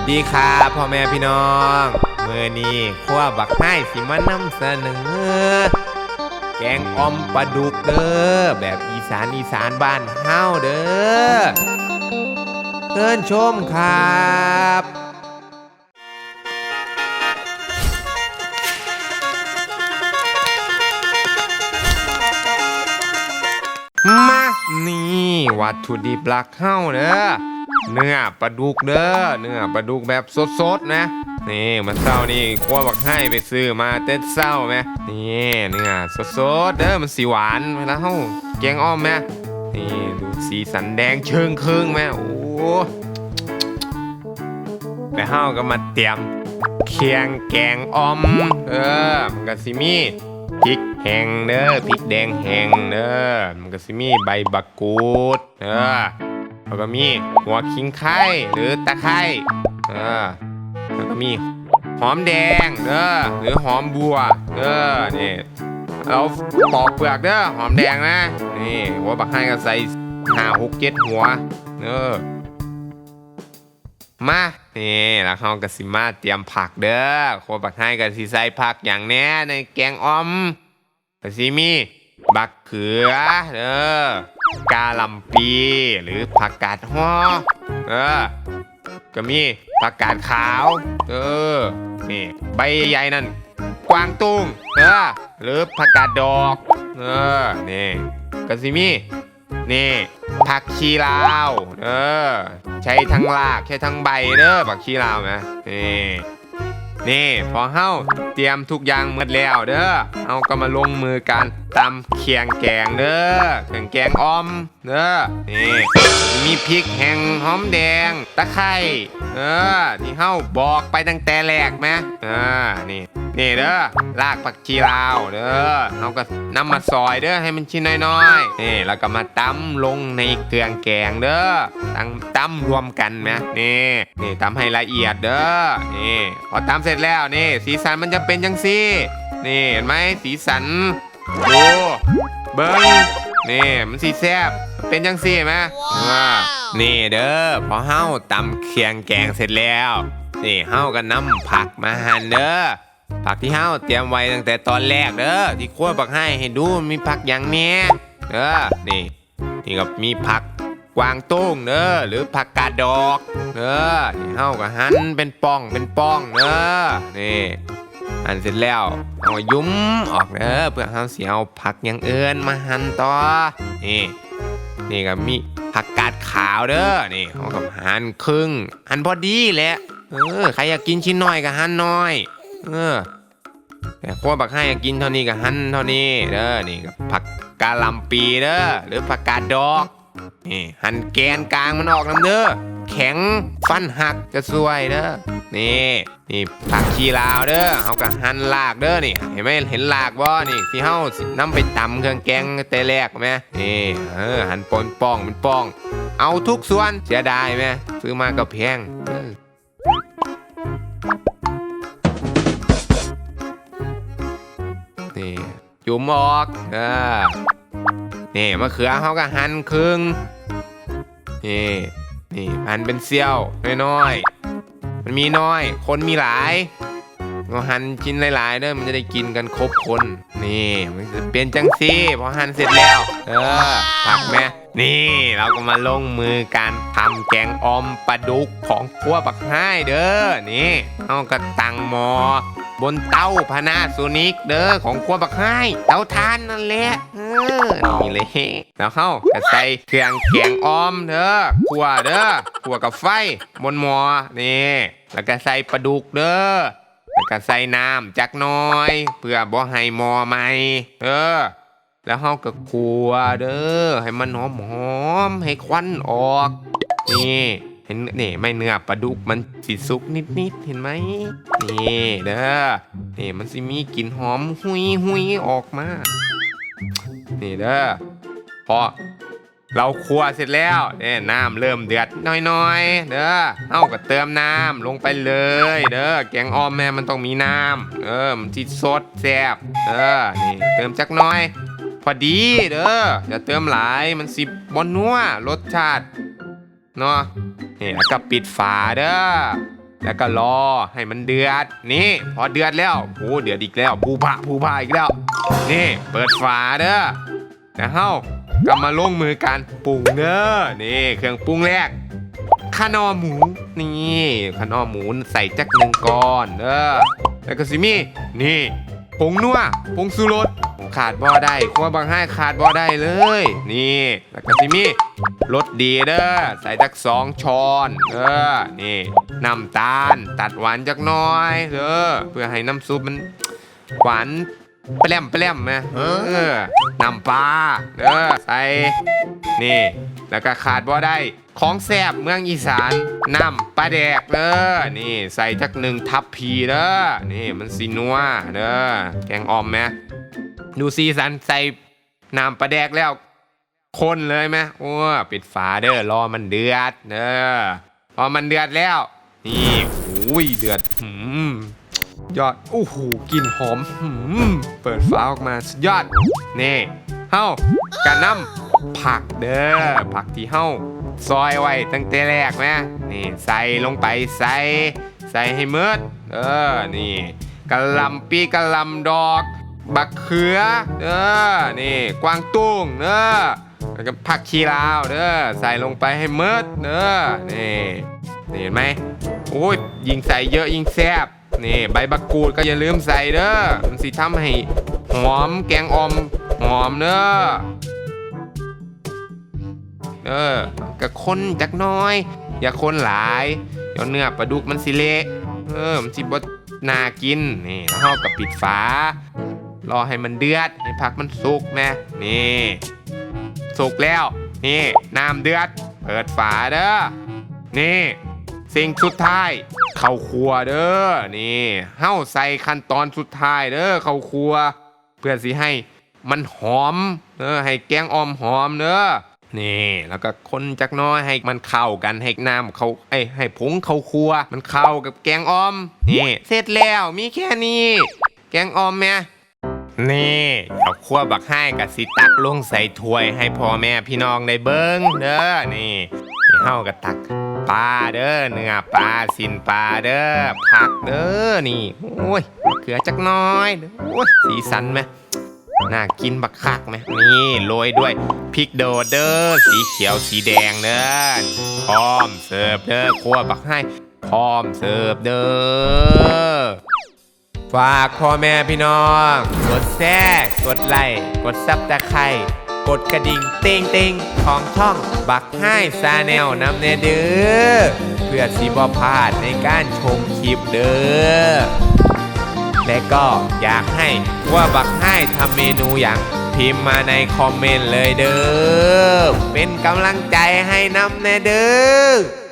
สดีครับพ่อแม่พี่น้องเมื่อนี้ขั้วบักไห้สิมานำเสนอ แกงอมปลาดุกเด้อแบบอีสานอีสานบ้านเฮาเด้อเชิญชมครับมานี่วัตถุดิบหลักเฮาเด้อ เนื้อปลาดุกเด้อเนื้อปลาดุกแบบสดๆนะนี่มันเศร้านี่ขั้วบักให้ไปซื้อมาเต้นเศร้าไหมนี่เนื้อสดๆเด้อมันสีหวานเวลาเฮาแกงอ้อมไหมนี่ดูสีสันแดงเชิงครึ่งไหมโอ้แล้วเฮาก็มาเตรียมเคียงแกงอ้อมเออมันก็สิมีพริกแห้งเด้อพริกแดงแห้งเด้อมันก็สิมีใบบักกูดเด้อ แล้วก็มีหัวขิงไข่หรือตะไคร้เออแล้วก็มีหอมแดงเด้อหรือหอมบัวเด้อนี่เราปอกเปลือกเด้อหอมแดงนะ นี่หัวบักให้ก็ใส่ห้าหกเจ็ดหัวเด้อมานี่แล้วเขาก็สิมาเตรียมผักเด้อโคบักให้ก็สิใส่ผักอย่างแน่ในแกงออมก็สิมีบักเขือเด้อ กาลำปีหรือผักกาดฮอเออก็มีผักกาดขาว เออ นี่ ใบใหญ่นั่น กวางตุ้ง เออ หรือผักกาดดอก เออ นี่ก็สิมีนี่ผักชีลาว เออ ใช้ทั้งราก ใช้ทั้งใบเด้อผักชีลาวนะนี่ นี่พอเฮาเตรียมทุกอย่างหมดแล้วเด้อเฮาก็มาลงมือกันตำเคียงแกงเด้อเคียงแกงออมเด้อนี่มีพริกแห้งหอมแดง ตะไคร้เออที่เฮาบอกไปตั้งแต่แรกไหมอ่านี่ นี่เด้อรากผักชีลาวเด้อเฮาก็นำมาซอยเด้อให้มันชิ้นน้อยๆนี่แล้วก็มาตำลงในเครื่องแกงเด้อตั้งตำรวมกันไหมนี่นี่ตำให้ละเอียดเด้อนี่พอตำเสร็จแล้วนี่ สีสันมันจะเป็นจังซี่นี่เห็นไหมสีสันดูเบิ้งนี่มันสีแซบเป็นจังซี่ไหมอ่านี่เด้อพอเฮาตำเคียงแกงเสร็จแล้ว นี่เฮาก็นำผักมาหั่นเด้อ ผักที่เฮาเตรียมไว้ตั้งแต่ตอนแรกเด้อที่คั่วบักให้ให้ดูมีผักอย่างเนี้ยเด้อนี่นี่ก็มีผักกวางตุ้งเด้อหรือผักกาดดอกเด้อนี่เฮาก็หั่นเป็นป้องเป็นป้องเด้อนี่หั่นเสร็จแล้วเอายุ้มออกเด้อเพื่อเฮาสิเอาผักอย่างเอื่นมาหั่นต่อนี่นี่ก็มีผักกาดขาวเด้อนี่เฮาก็หั่นครึ่งหั่นพอดีแหละเออใครอยากกินชิ้นน้อยก็หั่นน้อย เออแต่ขั้วบักให้กินเท่านี้กับหั่นเท่านี้เด้อนี่กับผักกาหลำปีเด้อหรือผักกาดดอกนี่หั่นแกนกลางมันออกน้ำเด้อแข็งฟันหักจะสวยเด้อนี่นี่ผักชีลาวเด้อเขาก็หั่นลากเด้อนี่ เห็นไหมเห็นลากบ่นี่ที่เฮาสินำไปตำเครื่องแกงแต่แรกไหมนี่เออหั่นปนป้องเป็นป้อง เอาทุกส่วนเสียดายไหมซื้อมาก็แพง นี่จุ่มออกเออนี่มะเขือเขาก็หั่นครึ่งนี่นี่หั่นเป็นเซี่ยวน้อยๆมันมีน้อย คนมีหลายเราหั่นชิ้นหลายๆเด้อมันจะได้กินกันครบคนนี่มันจะเป็นจังซี่พอหั่นเสร็จแล้ว เออผักแม่นี่เราก็มาลงมือการทำแกงออมปลาดุกของครัวปักให้เด้อนี่เอากระตังหมอ บนเตาพานาโซนิกเด้อของครัวบักไห้เตาทานนั่นแหละเออนี่เลยแล้วเข้าก็ใส่เครื่องแกงออมเด้อขัวเด้อขัวกับไฟบนหมอนี่แล้วก็ใส่ปลาดุกเด้อแล้วก็ใส่น้ำจักน้อย เพื่อบ่ให้หมอไหมเออแล้วเฮาก็ขัวเด้อให้มันหอมหอมให้ควันออก นี่ เห็นนี่ไม่เนื้อปลาดุกมันสิสุกนิดๆเห็นไหมนี่เด้อนี่มันสิมีกลิ่นหอมหุยหุยออกมา นี่เด้อพอเราคั่วเสร็จแล้วเนี่ยน้ำเริ่มเดือดน้อยๆ เด้อเอาก็เติมน้ำลงไปเลย เด้อแกงอ้อมแม่มันต้องมีน้ำเออมันสิสดแซ่บเด้อนี่เติมจักน้อย พอดีเด้ออย่าเติมหลายมันสิบนนัวรสชาติเนาะ นี่แล้วก็ปิดฝาเด้อแล้วก็รอให้มันเดือด นี่ พอเดือดแล้วโอ้เดือดอีกแล้วผูพะผูพะอีกแล้ว นี่ เปิดฝาเด้อแล้วเฮาก็มาลงมือกันปรุงเด้อนี่เครื่องปรุงแรกข้านอหมูนี่ข้านอหมูใส่จักหนึ่งก้อนเด้อแล้วก็สิมี่นี่ผงนัวผงสูรส ขาดบ่ได้ครัวบางให้ขาดบ่ได้เลย นี่แล้วก็สิมีรสดีเด้อใส่จักสองช้อนเด้อนี่น้ำตาลตัดหวานจักน้อยเด้อเพื่อให้น้ำซุปมันหวานแปลมแปลมไหมเออน้ำปลาเด้อใส่นี่แล้วก็ขาดบ่ได้ของแซบเมืองอีสานน้ำปลาแดกเด้อนี่ใส่จักหนึ่งทับพีเด้อนี่มันสีนัวเด้อแกงอ่อมไหม ดูซีสันใส่น้ำปลาแดกแล้วคนเลยไหมโอ้ปิดฝาเด้อรอมันเดือดเด้อพอมันเดือดแล้ว นี่อุ้ยเดือดหืมยอดโอ้โหกลิ่นหอมหืมเปิดฝาออกมาสุดยอดนี่เฮ้ากระน้ำผักเด้อผักที่เฮ้าซอยไว้ตั้งแต่แรกนะนี่ใส่ลงไปใส่ใส่ให้เมืดเออนี่กระลำปีกระลำดอก บักเขือเด้อนี่กวางตุ้งเด้อแล้วก็ผักชีลาวเด้อใส่ลงไปให้เมืดเด้อนี่นี่เห็นไหมโอ้ยยิงใส่เยอะยิงแซ่บนี่ใบบักกูดก็อย่าลืมใส่เด้อมันสิทำให้หอมแกงออมหอมเด้อเออก็คนจักน้อย อย่าคนหลายเดี๋ยวเนื้อปลาดุกมันสิเละเออมันสิบดน่ากินนี่แล้วเรากับปิดฝา รอให้มันเดือด ให้ผักมันสุกแม่นี่ สุกแล้ว นี่น้ำเดือด เปิดฝาเด้อ นี่ สิ่งสุดท้ายเข้าครัวเด้อ นี่เฮาใส่ขั้นตอนสุดท้ายเด้อเข้าครัวเพื่อสิให้มันหอมเด้อให้แกงออมหอมเด้อนี่แล้วก็คนจักน้อยให้มันเข้ากันให้น้ำเขาไอ้ให้ผงเข้าครัว มันเข้ากับแกงออมนี่เสร็จแล้วมีแค่นี้ แกงออมแม่ นี่เอาขั้วบักให้กับสิตักลงใส่ถ้วยให้พ่อแม่พี่น้องได้เบิ้งเด้อนี่เฮาก็ตักปลาเด้อเนื้อปลาสินปลาเด้อผักเด้อนี่โอ้ยเขือจักน้อยเด้อโอ้ยสีสันไหมน่ากินบักคักไหมนี่โรยด้วยพริกโดเด้อสีเขียวสีแดงเด้อพร้อมเสิร์ฟเด้อขั้วบักให้พร้อมเสิร์ฟเด้อ ฝากพ่อแม่พี่น้อง กดแชร์กดไลค์กดซับตะไคร่กดกระดิ่งเต็งเต็งของช่องบักให้ซาแนลนำเนเด้อเพื่อสีบอพลาดในการชมคลิปเด้อและก็อยากให้ว่าบักให้ทำเมนูอย่างพิมพ์มาในคอมเมนต์เลยเด้อเป็นกำลังใจให้นำแน่เด้อ